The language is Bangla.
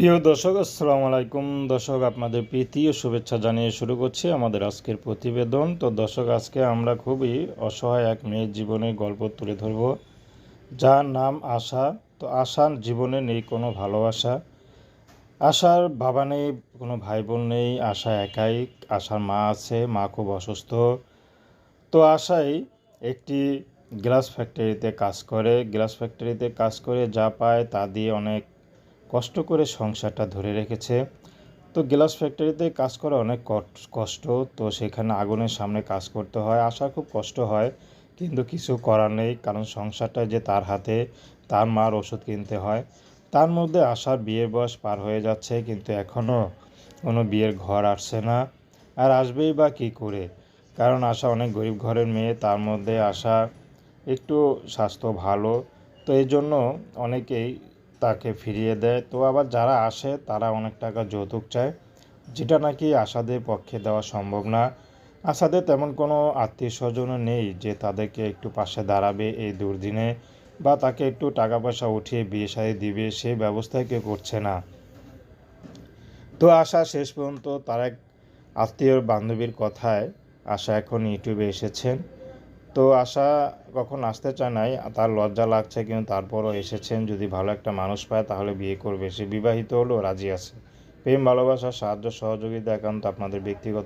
প্রিয় দর্শক, আসসালামু আলাইকুম। দর্শক, আপনাদের প্রীতি ও শুভেচ্ছা জানিয়ে শুরু করছি আমাদের আজকের প্রতিবেদন। তো দর্শক, আজকে আমরা খুবই অসহায় এক মেয়ের জীবনের গল্প তুলে ধরব। যার নাম আশা। তো আশার জীবনে নেই কোনো ভালোবাসা। আশার বাবা নেই, কোনো ভাই বোন নেই। আশা একাই। আশার মা আছে, মা খুব অসুস্থ। তো আশাই একটি গ্লাস ফ্যাক্টরিতে কাজ করে। গ্লাস ফ্যাক্টরিতে কাজ করে যা পায় তা দিয়ে অনেক কষ্ট করে সংসারটা ধরে রেখেছে। তো গ্লাস ফ্যাক্টরিতে কাজ করা অনেক কষ্ট। তো সেখানে আগুনের সামনে কাজ করতে হয়। আসা খুব কষ্ট হয়, কিন্তু কিছু করার নেই, কারণ সংসারটা যে তার হাতে, তার মার ওষুধ কিনতে হয়। তার মধ্যে আশার বিয়ের বয়স পার হয়ে যাচ্ছে, কিন্তু এখনও কোনো বিয়ের ঘর আসছে না। আর আসবেই বা কী করে? কারণ আশা অনেক গরিব ঘরের মেয়ে, তার মধ্যে আশা একটু স্বাস্থ্য ভালো। তো এই জন্য অনেকেই তাকে ফিরিয়ে দেয়। তো আবার যারা আসে, তারা অনেক টাকা যৌতুক চায়, যেটা নাকি আশাদের পক্ষে দেওয়া সম্ভব না। আশাদের তেমন কোনো আত্মীয় স্বজনও নেই যে তাদেরকে একটু পাশে দাঁড়াবে এই দুর্দিনে বা তাকে একটু টাকা পয়সা উঠিয়ে বিয়ে শাদী দিবে সেই ব্যবস্থাই কেউ করছে না। তো আশা শেষ পর্যন্ত তার এক আত্মীয় বান্ধবীর কথায় আশা এখন ইউটিউবে এসেছেন। তো আশা কখন আসতে চায় নাই, তার লজ্জা লাগছে কিন্তু তারপরও এসেছেন, যদি ভালো একটা মানুষ পায় তাহলে বিয়ে করবে। সে বিবাহিত হলেও রাজি আছে। প্রেম, ভালোবাসা, সাহায্য, সহযোগিতা একান্ত আপনাদের ব্যক্তিগত